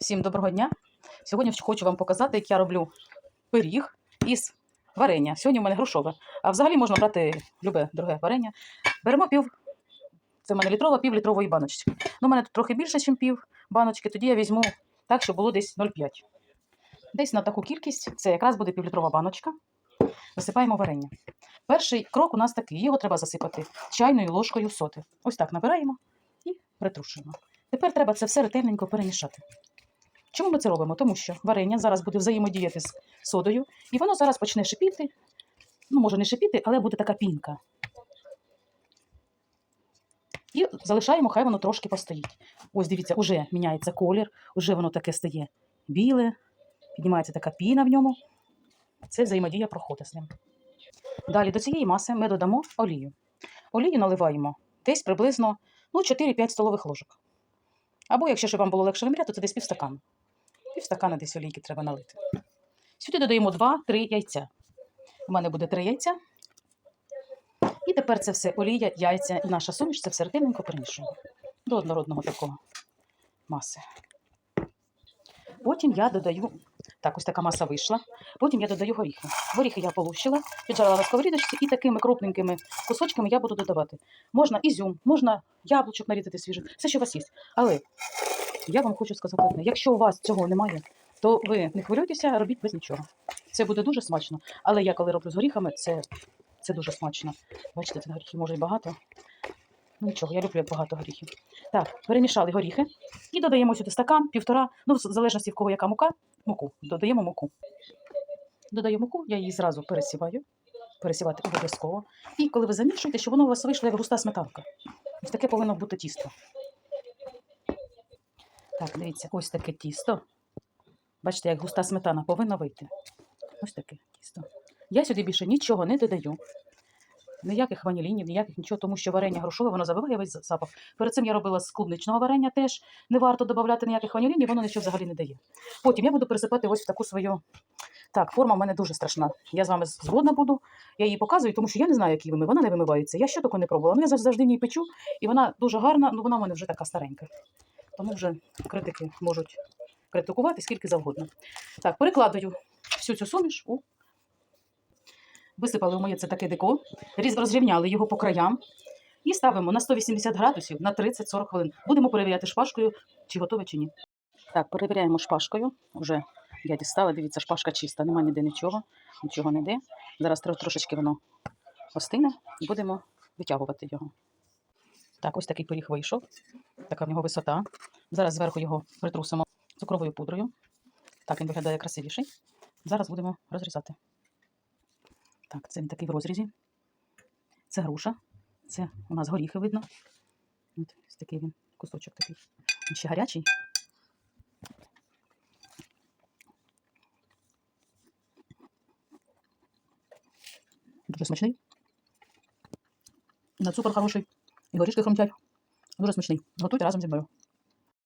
Всім доброго дня! Сьогодні хочу вам показати, як я роблю пиріг із варення. Сьогодні в мене грушове. А взагалі можна брати любе друге варення. Беремо пів, це в мене літрова, пів літрової баночки. Ну, у мене тут трохи більше, ніж пів баночки, тоді я візьму так, щоб було десь 0,5. Десь на таку кількість, це якраз буде півлітрова баночка. Висипаємо варення. Перший крок у нас такий: його треба засипати чайною ложкою соти. Ось так набираємо і притрушуємо. Тепер треба це все ретельненько перемішати. Чому ми це робимо? Тому що варення зараз буде взаємодіяти з содою, і воно зараз почне шипіти. Ну, може, не шипіти, але буде така пінка. І залишаємо, хай воно трошки постоїть. Ось дивіться, уже міняється колір, уже воно таке стає біле, піднімається така піна в ньому. Це взаємодія проходить з ним. Далі до цієї маси ми додамо олію. Олію наливаємо десь приблизно ну, 4-5 столових ложок. Або, якщо щоб вам було легше виміряти, то це десь півстакана. Півстакана десь олійки треба налити. Сюди додаємо 2-3 яйця. У мене буде 3 яйця. І тепер це все олія, яйця і наша суміш, це все ретельненько перемішуємо до однородного такого маси. Потім я додаю, так, ось така маса вийшла. Потім я додаю горіхи. Горіхи я полущила, піджарила на сковорідочці і такими крупненькими кусочками я буду додавати. Можна ізюм, можна яблучок нарізати свіжих, все, що у вас є. Але я вам хочу сказати одне: якщо у вас цього немає, то ви не хвилюйтеся, робіть без нічого. Це буде дуже смачно. Але я коли роблю з горіхами, це, це дуже смачно. Бачите, цих горіхів може і багато. Ну, Нічого, я люблю як багато горіхів. Так, перемішали горіхи і додаємо сюди стакан, півтора, ну, в залежності в кого яка мука, муку. Додаємо муку. Додаю муку, я її зразу пересіваю. Пересівати обов'язково. І коли ви замішуєте, щоб воно у вас вийшло як густа сметанка. Ось таке повинно бути тісто. Так, дивіться, ось таке тісто. Бачите, як густа сметана повинна вийти. Ось таке тісто. Я сюди більше нічого не додаю. Ніяких ванілінів, ніяких нічого, тому що варення грушове, воно забиває весь запах. Перед цим я робила з клубничного варення теж. Не варто додавати ніяких ванілінів, воно нічого взагалі не дає. Потім я буду пересипати ось в таку свою. Так, форма в мене дуже страшна. Я з вами згодна буду. Я її показую, тому що я не знаю, які вимив. Вона не вимивається. Я ще таку не пробувала. Ну, я завжди в ній печу, і вона дуже гарна, ну вона в мене вже така старенька. Тому вже критики можуть критикувати скільки завгодно. Так, перекладаю всю цю суміш у Висипали у моє це таке деко, різ- розрівняли його по краям і ставимо на 180 градусів на 30-40 хвилин. Будемо перевіряти шпажкою, чи готове, чи ні. Так, перевіряємо шпажкою. Вже я дістала, дивіться, шпажка чиста, немає ніде нічого, нічого не йде. Зараз трошечки воно остине і будемо витягувати його. Так, ось такий пиріг вийшов. Така в нього висота. Зараз зверху його притрусимо цукровою пудрою. Так він виглядає красивіший. Зараз будемо розрізати. Так, це він такий в розрізі. Це груша. Це у нас горіхи видно. Ось такий він, кусочок такий. Він ще гарячий. Дуже смачний. На цукор хороший. І горішки хрумтять. Дуже смачний. Готуйте разом зі.